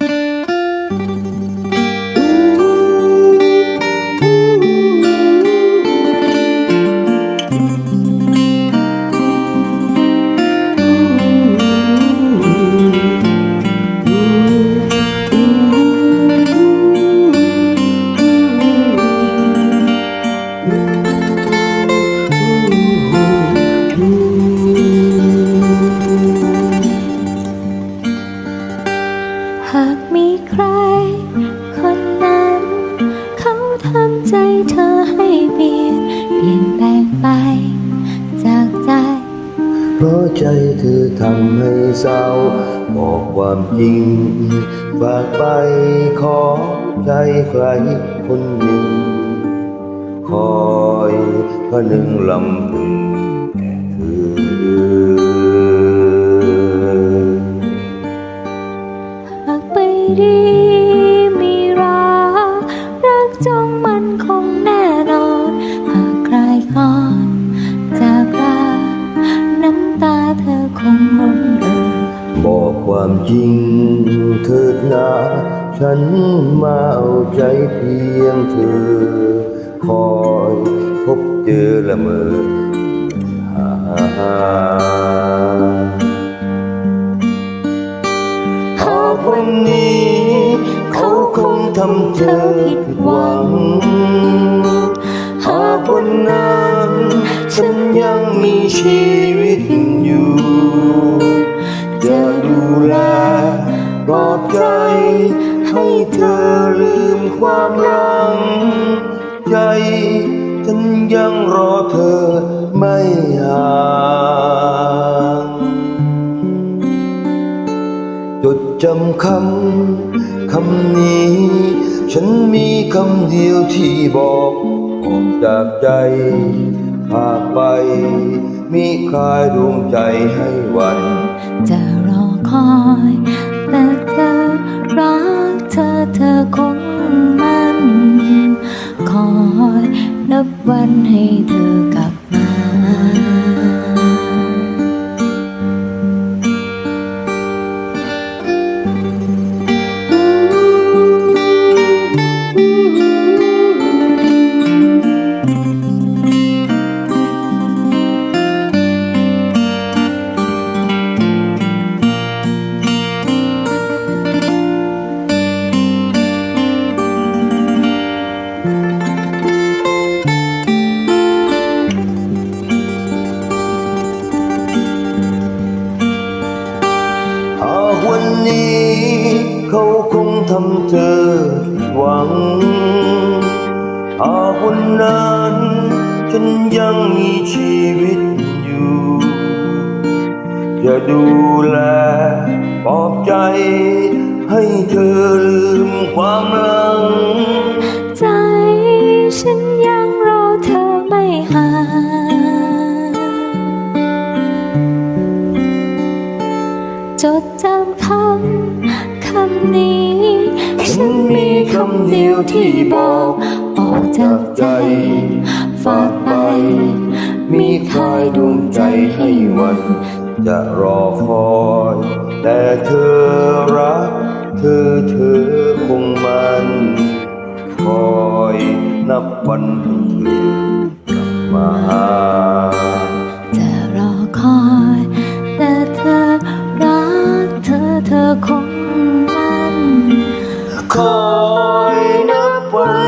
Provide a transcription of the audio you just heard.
ห เพราะใจเธอทำให้เศร้า บอกความจริง ฝากไปขอใจใครคนหนึ่ง คอยพระหนึ่งลำพึงแต่เธอหากไปดีมีรัก รักจงมันคงแน่นอน บอกความจริงเถิดนาฉันมาเอาใจเพียงเธอ คอยพบเจอละเมอหาหากวันนี้ เขาคงทำเธอผิดหวัง หากวันนั้น ฉันยังมีชีวิต อบใจ ให้เธอลืมความหลัง ใจฉันยังรอเธอไม่ห่างจดจำคำคำนี้ ฉันมีคำเดียวที่บอกออกจากใจหากไป มีคลายดวงใจให้หวัน จะรอคอย รักเธอเธอคงมั่น คอยนับวันให้เธอกลับมา เขาคงทำเธอหวัง หากวันนั้นฉันยังมีชีวิตอยู่ จะดูแล ดีวที่บอกออกจากใจ ฝากไป มีคายดวงใจให้วัน จะรอคอย แต่เธอรัก เธอเธอคงมัน คอยนับวันเธอกลับมา ako'y napuwag